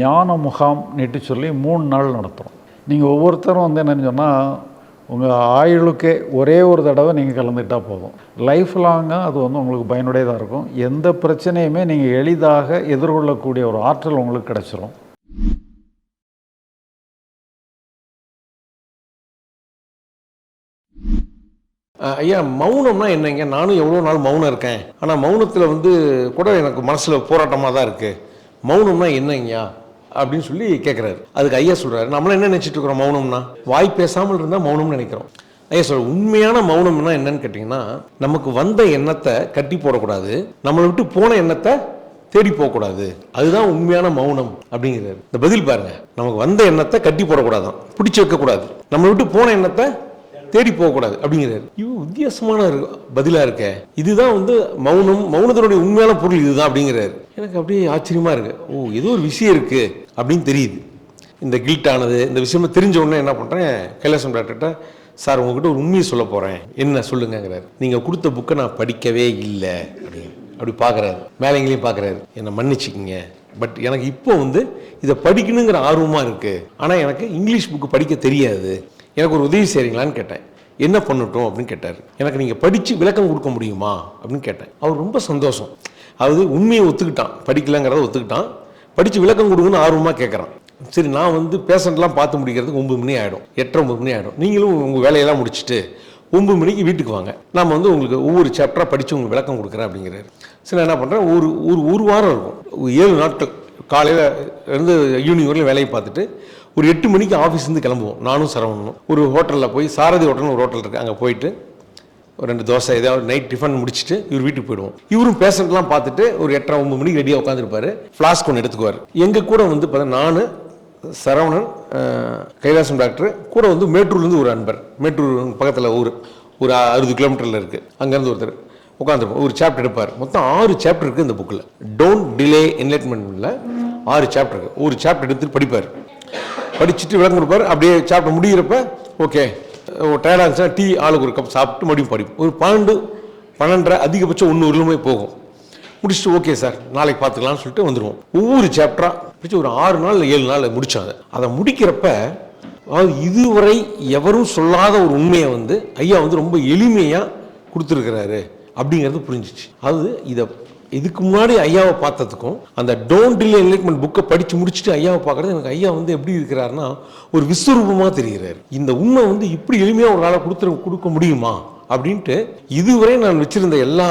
ஞான முகாம் நெட்டு சொல்லி மூணு நாள் நடத்துகிறோம் நீங்கள் ஒவ்வொருத்தரும் வந்து என்னென்னு சொன்னால் உங்கள் ஆயுளுக்கே ஒரே ஒரு தடவை நீங்கள் கலந்துக்கிட்டால் போதும். லைஃப் லாங்காக அது வந்து உங்களுக்கு பயனுடையதாக இருக்கும். எந்த பிரச்சனையுமே நீங்கள் எளிதாக எதிர்கொள்ளக்கூடிய ஒரு ஆற்றல் உங்களுக்கு கிடச்சிரும். ஐயா மௌனம்னா என்னங்க? நானும் எவ்வளோ நாள் மௌனம் இருக்கேன். ஆனால் மௌனத்தில் வந்து கூட எனக்கு மனசில் போராட்டமாக தான் இருக்குது மௌனம்னா என்னங்கய்யா? அப்படின்னு சொல்லி கேட்குறாரு அதுக்கு ஐயா சொல்கிறாரு நம்மளாம் என்ன நினச்சிட்டு இருக்கிறோம் மௌனம்னா? வாய் பேசாமல் இருந்தால் மௌனம்னு நினைக்கிறோம். ஐயா சொல்ற உண்மையான மௌனம்னா என்னன்னு கேட்டிங்கன்னா நமக்கு வந்த எண்ணத்தை கட்டி போடக்கூடாது நம்மளை விட்டு போன எண்ணத்தை தேடி போகக்கூடாது. அதுதான் உண்மையான மௌனம் அப்படிங்கிறாரு. இந்த பதில் பாருங்க நமக்கு வந்த எண்ணத்தை கட்டி போடக்கூடாதான் பிடிச்சி வைக்கக்கூடாது. நம்மளை விட்டு போன எண்ணத்தை தேடி போகக்கூடாது அப்படிங்கிறாரு. இது வித்தியாசமான பதிலாக இருக்க. இதுதான் வந்து மௌனம் மௌனத்தினுடைய உண்மையான பொருள் இதுதான் அப்படிங்கிறாரு. எனக்கு அப்படியே ஆச்சரியமாக இருக்கு. ஓ ஏதோ ஒரு விஷயம் இருக்குது அப்படின்னு தெரியுது. இந்த கில்ட் ஆனது இந்த விஷயமா தெரிஞ்ச உடனே என்ன பண்ணுறேன் கைலாசம் டாக்டர்கிட்ட சார் உங்ககிட்ட ஒரு உண்மையை சொல்ல போகிறேன் என்ன சொல்லுங்கிறாரு நீங்கள் கொடுத்த புக்கை நான் படிக்கவே இல்லை. அப்படின்னு அப்படி பார்க்குறாரு மேலேங்களையும் பார்க்குறாரு என்னை மன்னிச்சிக்கிங்க. பட் எனக்கு இப்போ வந்து இதை படிக்கணுங்கிற ஆர்வமாக இருக்குது ஆனால் எனக்கு இங்கிலீஷ் புக்கு படிக்க தெரியாது. எனக்கு ஒரு உதவி செய்கிறீங்களான்னு கேட்டேன். என்ன பண்ணட்டும்? அப்படின்னு கேட்டார். எனக்கு நீங்கள் படித்து விளக்கம் கொடுக்க முடியுமா? அப்படின்னு கேட்டேன். அவர் ரொம்ப சந்தோஷம். அதாவது உண்மையை ஒத்துக்கிட்டான். படிக்கலங்கிறத ஒத்துக்கிட்டான். படித்து விளக்கம் கொடுங்கன்னு ஆர்வமாக கேட்குறான் சரி நான் வந்து பேஷண்ட்லாம் பார்த்து முடிக்கிறதுக்கு ஒம்பது மணி ஆகிடும் எட்டரை ஒம்பது மணி ஆகிடும் நீங்களும் உங்கள் வேலையெல்லாம் முடிச்சுட்டு ஒம்பது மணிக்கு வீட்டுக்கு வாங்க. நம்ம வந்து உங்களுக்கு ஒவ்வொரு சாப்டராக படித்து உங்களுக்கு விளக்கம் கொடுக்குறேன் அப்படிங்கிறாரு. சரி நான் என்ன பண்ணுறேன் ஒரு ஒரு ஒரு வாரம் இருக்கும். ஏழு நாட்கள். காலையில் இருந்து ஈவினிங் வரையிலும் வேலையை பார்த்துட்டு ஒரு எட்டு மணிக்கு ஆஃபீஸ்லேருந்து கிளம்புவோம். நானும் சரவணனும். ஒரு ஹோட்டலில் போய் சாரதி ஹோட்டல்னு ஒரு ஹோட்டல் இருக்குது அங்கே போயிட்டு ஒரு ரெண்டு தோசை ஏதாவது நைட் டிஃபன் முடிச்சுட்டு இவர் வீட்டுக்கு போயிடுவோம். இவரும் பேஷண்ட்லாம் பார்த்துட்டு ஒரு எட்டரை ஒம்பது மணிக்கு ரெடியாக உட்காந்துருப்பாரு ஃப்ளாஸ்க் ஒன்று எடுத்துக்குவார். எங்கள் கூட வந்து பார்த்தா நான் சரவணன் கைலாசம் டாக்டர் கூட வந்து மேட்டூர்லேருந்து ஒரு அன்பர். மேட்டூர் பக்கத்தில் ஊர். ஒரு அறுபது கிலோமீட்டரில் இருக்குது அங்கேருந்து ஒருத்தர் உட்காந்துருப்போம் ஒரு சாப்டர் எடுப்பார். மொத்தம் ஆறு சாப்டர் இருக்குது இந்த புக்கில் டோன்ட் டிலே என்லைட்மெண்ட்டில் ஆறு சாப்டர் ஒரு சாப்டர் எடுத்துட்டு படிப்பார். படிச்சுட்டு விளக்கம் கொடுப்பார். அப்படியே சாப்டர் முடிகிறப்ப ஓகே டயர்டாக இருந்துச்சுன்னா டீ ஆளுக்கு ஒரு கப் சாப்பிட்டு மறுபடியும் படிப்போம். ஒரு பன்னெண்டு பன்னெண்டரை அதிகபட்சம் ஒன்று வரலுமே போகும். முடிச்சுட்டு ஓகே சார் நாளைக்கு பார்த்துக்கலாம்னு சொல்லிட்டு வந்துடுவோம் ஒவ்வொரு சாப்டராக பிடிச்சி ஒரு ஆறு நாள் இல்லை ஏழு நாள் முடித்தாங்க அதை. முடிக்கிறப்ப அதாவது இதுவரை எவரும் சொல்லாத ஒரு உண்மையை வந்து ஐயா வந்து ரொம்ப எளிமையாக கொடுத்துருக்கிறாரு. அப்படிங்கிறது புரிஞ்சிச்சு. அது இதை இதுக்கு முன்னாடி ஐயாவை பார்த்ததுக்கும் அந்த டோன்ட் டிலே என்லைட்மெண்ட் புக்கை படித்து முடிச்சுட்டு ஐயாவை பார்க்குறது எனக்கு ஐயா வந்து எப்படி இருக்கிறாருன்னா ஒரு விஸ்வரூபமாக தெரிகிறார். இந்த உண்மை வந்து இப்படி எளிமையாக ஒரு நாளை கொடுத்துரு கொடுக்க முடியுமா? அப்படின்ட்டு இதுவரை நான் வச்சுருந்த எல்லா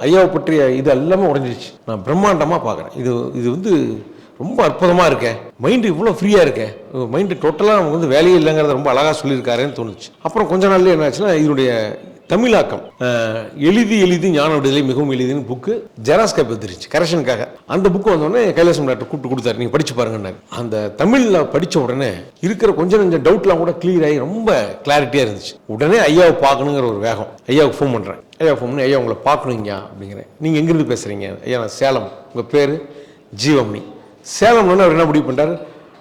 ஐயாவை பற்றிய இது எல்லாமே உடஞ்சிருச்சு. நான் பிரம்மாண்டமாக பார்க்குறேன். இது இது வந்து ரொம்ப அற்புதமாக இருக்கேன் மைண்டு இவ்வளோ ஃப்ரீயாக இருக்கேன் மைண்டு டோட்டலாக நமக்கு வந்து வேலையே இல்லைங்கிறத ரொம்ப அழகாக சொல்லியிருக்காருன்னு தோணுச்சு. அப்புறம் கொஞ்ச நாள்லேயே என்ன ஆச்சுன்னா இதனுடைய தமிழாக்கம் எழுதி எழுதி ஞான விடுதலை மிகவும் எளிதுன்னு புக்கு ஜெராஸ் காப்பி வந்துருச்சு கரெக்ஷனுக்காக அந்த புக்கு வந்தோடனே கைலாசம் டாக்டர் கூப்பிட்டு கொடுத்தாரு நீங்கள் படிச்சு பாருங்கன்னாரு. அந்த தமிழில் படித்த உடனே இருக்கிற கொஞ்சம் கொஞ்சம் டவுட்லாம் கூட கிளியர் ஆகி ரொம்ப கிளாரிட்டியாக இருந்துச்சு. உடனே ஐயாவை பார்க்கணுங்கிற ஒரு வேகம். ஐயாவுக்கு ஃபோன் பண்ணுறேன் ஐயா ஃபோன் பண்ணி. ஐயா உங்களை பார்க்கணுங்க அப்படிங்கிறேன். நீங்கள் எங்கேருந்து பேசுகிறீங்க ஐயா நான் சேலம். உங்கள் பேர்? ஜீவமணி. சேலம்னு அவர் என்ன முடிவு பண்ணிட்டார்?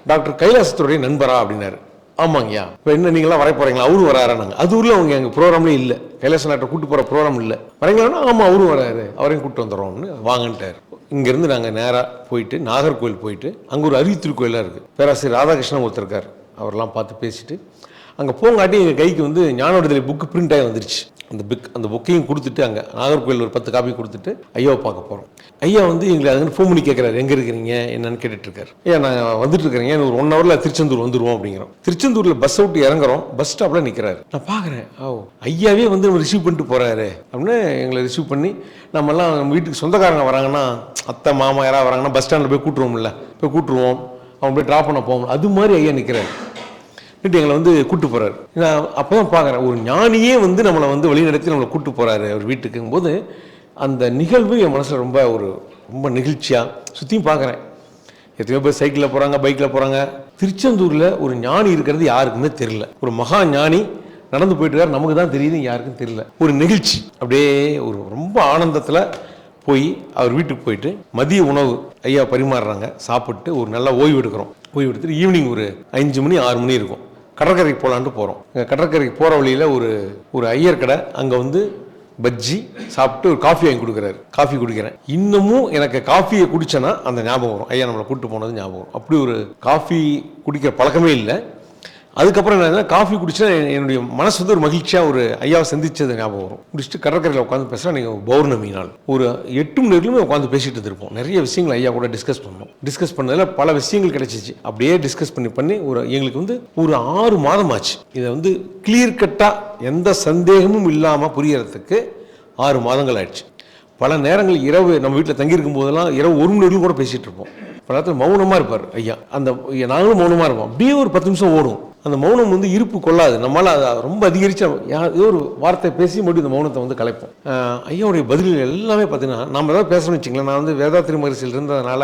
டாக்டர் கைலாசத்துடைய நண்பரா அப்படின்னாரு. ஆமாங்கய்யா. இப்போ என்ன நீங்களாம் வர போகிறீங்களா அவரும் வராரா நாங்கள் அது ஊரில் அவங்க எங்கள் ப்ரோக்ராம்லேயே இல்லை. கைலாச நாட்டை கூட்டு போகிற ப்ரோக்ராம் இல்லை. வரீங்களான்னா ஆமாம் அவரும் வராரு. அவரையும் கூப்பிட்டு வந்துடுறோம்னு வாங்கன்ட்டார். இங்கேருந்து நாங்கள் நேராக போயிட்டு நாகர்கோவில் போயிட்டு அங்கே ஒரு அரித்திருக்கோயிலாக இருக்குது பேராசிரியர் ராதாகிருஷ்ணன் ஒருத்தர் இருக்கார். அவரெல்லாம் பார்த்து பேசிட்டு அங்கே போங்காட்டி எங்கள் கைக்கு வந்து ஞான விடுதலை புக்கு பிரிண்ட் ஆகி வந்துருச்சு. அந்த புக் அந்த புக்கையும் கொடுத்துட்டு அங்கே நாகர்கோவில் ஒரு பத்து காப்பி கொடுத்துட்டு ஐயாவை பார்க்க போகிறோம் ஐயா வந்து எங்களை அதுக்கு ஃபோன் பண்ணி கேட்குறாரு எங்கே இருக்கிறீங்க? என்னன்னு கேட்டுட்டு இருக்காரு ஐயா நான் வந்துட்டு இருக்கிறேங்க ஏன் ஒரு ஒன் ஹவரில் திருச்செந்தூர் வந்துருவோம் அப்படிங்கிறோம். திருச்செந்தூரில் பஸ் விட்டு இறங்குறோம். பஸ் ஸ்டாப்பில் நிற்கிறாரு நான் பார்க்குறேன். ஓ ஐயாவே வந்து ரிசீவ் பண்ணிட்டு போகிறாரு அப்படின்னு எங்களை ரிசீவ் பண்ணி நம்மலாம் நம்ம வீட்டுக்கு சொந்தக்காரங்க வராங்கன்னா அத்தை மாமா யாராவது வராங்கன்னா பஸ் ஸ்டாண்டில் போய் கூட்டுருவோம்ல. போய் கூட்டுருவோம். அவங்க போய் ட்ராப் பண்ண போவோம் அது மாதிரி ஐயா நிற்கிறாரு நிட்டு எங்களை வந்து கூட்டு போறாரு. நான் அப்போ தான் பார்க்குறேன் ஒரு ஞானியே வந்து நம்மளை வந்து வழிநடத்தி நம்மளை கூட்டு போறாரு அவர் வீட்டுக்குங்கும் போது அந்த நிகழ்வு என் மனசில் ரொம்ப ஒரு ரொம்ப நெகிழ்ச்சியாக சுற்றியும் பார்க்குறேன். எத்தனையோ பேர் சைக்கிளில் போகிறாங்க பைக்கில் போகிறாங்க திருச்செந்தூரில் ஒரு ஞானி இருக்கிறது யாருக்குமே தெரியல. ஒரு மகா ஞானி நடந்து போயிட்டு நமக்கு தான் தெரியுது யாருக்கும் தெரியல. ஒரு நெகிழ்ச்சி அப்படியே ஒரு ரொம்ப ஆனந்தத்தில் போய் அவர் வீட்டுக்கு போயிட்டு மதிய உணவு ஐயா பரிமாறுறாங்க சாப்பிட்டு ஒரு நல்ல ஓய்வு எடுக்கிறோம். ஓய்வு எடுத்துட்டு ஈவினிங் ஒரு அஞ்சு மணி ஆறு மணி இருக்கும். கடற்கரைக்கு போகலான்ட்டு போகிறோம் கடற்கரைக்கு போகிற வழியில் ஒரு ஒரு ஐயர் கடை. அங்கே வந்து பஜ்ஜி சாப்பிட்டு ஒரு காஃபி வாங்கி கொடுக்குறாரு. காஃபி குடிக்கிறேன். இன்னமும் எனக்கு காஃபியை குடித்தேன்னா அந்த ஞாபகம் வரும். ஐயா நம்மளை கூப்பிட்டு போனது ஞாபகம் வரும். அப்படி ஒரு காஃபி குடிக்கிற பழக்கமே இல்லை. அதுக்கப்புறம் என்ன காஃபி குடிச்சா என்னுடைய மனசு வந்து ஒரு மகிழ்ச்சியாக ஒரு ஐயாவை சந்திச்சது ஞாபகம் வரும். முடிச்சுட்டு கடற்கரையில் உட்காந்து பேசுகிறா நீங்கள் பௌர்ணமி நாள். ஒரு எட்டு மணி வரையிலுமே உட்காந்து பேசிட்டு இருப்போம் நிறைய விஷயங்கள் ஐயா கூட டிஸ்கஸ் பண்ணோம். டிஸ்கஸ் பண்ணதில் பல விஷயங்கள் கிடைச்சிச்சு. அப்படியே டிஸ்கஸ் பண்ணி பண்ணி ஒரு எங்களுக்கு வந்து ஒரு ஆறு மாதம் ஆச்சு. இதை வந்து கிளியர் கட்டாக எந்த சந்தேகமும் இல்லாமல் புரியறதுக்கு ஆறு மாதங்கள் ஆயிடுச்சு. பல நேரங்கள் இரவு நம்ம வீட்டில் தங்கியிருக்கும் போதெல்லாம் இரவு ஒரு மணி நேரம் கூட பேசிகிட்டு இருப்போம். பல நேரத்தில் மௌனமாக இருப்பார் ஐயா. அந்த நாங்களும் மௌனமாக இருப்போம். அப்படியே ஒரு பத்து நிமிஷம் ஓடும். அந்த மௌனம் வந்து இருப்பு கொள்ளாது. நம்மளால் அதை ரொம்ப அதிகரித்து ஏதோ ஒரு வார்த்தை பேசி மட்டும் இந்த மௌனத்தை வந்து கலைப்போம். ஐயாவுடைய பதில்கள் எல்லாமே பார்த்தீங்கன்னா நம்ம ஏதாவது பேசணும்னு வச்சுங்களேன் நான் வந்து வேதாத்திரி மகரிசியில் இருந்ததுனால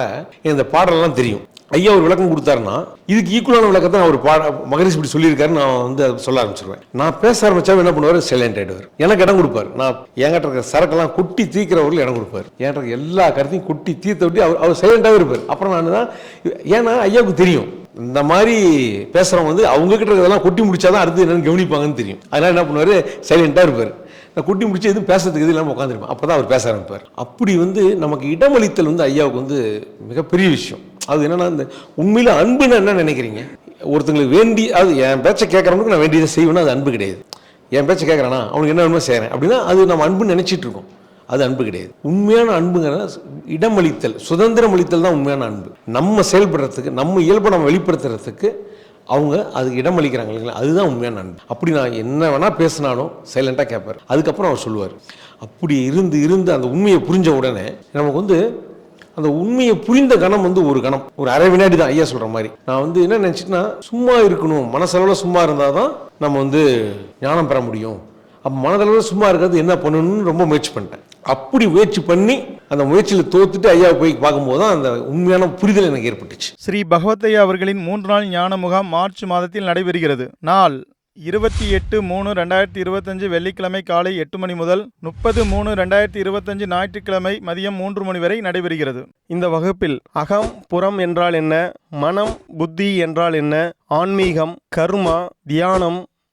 இந்த பாடலெல்லாம் தெரியும். ஐயா ஒரு விளக்கம் கொடுத்தாருன்னா இதுக்கு ஈக்குவலான விளக்கத்தை அவர் பாட மகரிஷ் இப்படி சொல்லியிருக்காரு நான் வந்து அதை சொல்ல ஆரம்பிச்சிருவேன். நான் பேச ஆரம்பிச்சா என்ன பண்ணுவார்? சைலண்ட் ஆகிடுவார் எனக்கு இடம் கொடுப்பார். நான் என்கிட்ட இருக்கிற சரக்கெல்லாம் கொட்டி தீக்கிறவர்கள் இடம் கொடுப்பார். என்கிட்ட எல்லா கருத்தையும் கொட்டி தீர்த்த விட்டு அவர் அவர் சைலண்டாகவே இருப்பார். அப்புறம் நான் தான் ஏன்னா ஐயாவுக்கு தெரியும். இந்த மாதிரி பேசுகிறவங்க வந்து அவங்க கிட்ட இருக்கிறதெல்லாம் கொட்டி முடிச்சாதான் அடுத்து என்னன்னு கவனிப்பாங்கன்னு தெரியும். அதனால என்ன பண்ணுவார்? சைலண்டாக இருப்பார். நான் குட்டி முடிச்சு எதுவும் பேசுறதுக்கு இது இல்லாமல் உட்காந்துருப்பேன் அப்போ தான் அவர் பேச ஆரம்பிப்பார். அப்படி வந்து நமக்கு இடமளித்தல் வந்து ஐயாவுக்கு வந்து மிகப்பெரிய விஷயம். அது என்னன்னா இந்த உண்மையில் அன்புன்னு என்ன நினைக்கிறீங்க? ஒருத்தங்களுக்கு வேண்டி அது என் பேச்சை கேட்குறவனுக்கு நான் வேண்டியதை செய்வேன்னா அது அன்பு கிடையாது. என் பேச்சை கேட்குறானா? அவனுக்கு என்ன வேணுமோ செய்கிறேன் அப்படின்னா அது நம்ம அன்புன்னு நினச்சிட்டு இருக்கோம். அது அன்பு கிடையாது. உண்மையான அன்புங்கிறத இடமளித்தல் சுதந்திரம் அளித்தல் தான் உண்மையான அன்பு. நம்ம செயல்படுறதுக்கு நம்ம இயல்பை நம்ம வெளிப்படுத்துறதுக்கு அவங்க அதுக்கு இடம் அளிக்கிறாங்க இல்லைங்களா? அதுதான் உண்மையான அன்பு அப்படி நான் என்ன வேணால் பேசினாலும் சைலண்ட்டாக கேட்பார். அதுக்கப்புறம் அவர் சொல்லுவார். அப்படி இருந்து இருந்து அந்த உண்மையை புரிஞ்ச உடனே நமக்கு வந்து அந்த உண்மையை புரிந்த கணம் வந்து ஒரு கணம். ஒரு அரை வினாடி தான் ஐயா சொல்கிற மாதிரி. நான் வந்து என்ன நினச்சிட்டுனா சும்மா இருக்கணும். மனசளவில் சும்மா இருந்தால் தான் நம்ம வந்து ஞானம் பெற முடியும். அப்போ மனதளவில் சும்மா இருக்கிறது என்ன பண்ணணும்னு ரொம்ப முயற்சி பண்ணிட்டேன். அப்படி முயற்சி பண்ணி அந்த முயற்சியில் தோத்துட்டு ஐயாவை போய் பார்க்கும்போது தான் அந்த உண்மையான புரிதல் எனக்கு ஏற்பட்டுச்சு. ஸ்ரீ பகவத்தையா அவர்களின் மூன்று நாள் ஞான முகாம் மார்ச் மாதத்தில் நடைபெறுகிறது. நாள் இருபத்தி எட்டு மூணு ரெண்டாயிரத்தி இருபத்தஞ்சு வெள்ளிக்கிழமை காலை எட்டு மணி முதல் முப்பது மூணு ரெண்டாயிரத்தி இருபத்தஞ்சு ஞாயிற்றுக்கிழமை மதியம் மூன்று மணி வரை நடைபெறுகிறது. இந்த வகுப்பில் அகம் புறம் என்றால் என்ன மனம் புத்தி என்றால் என்ன ஆன்மீகம் கர்மா தியானம்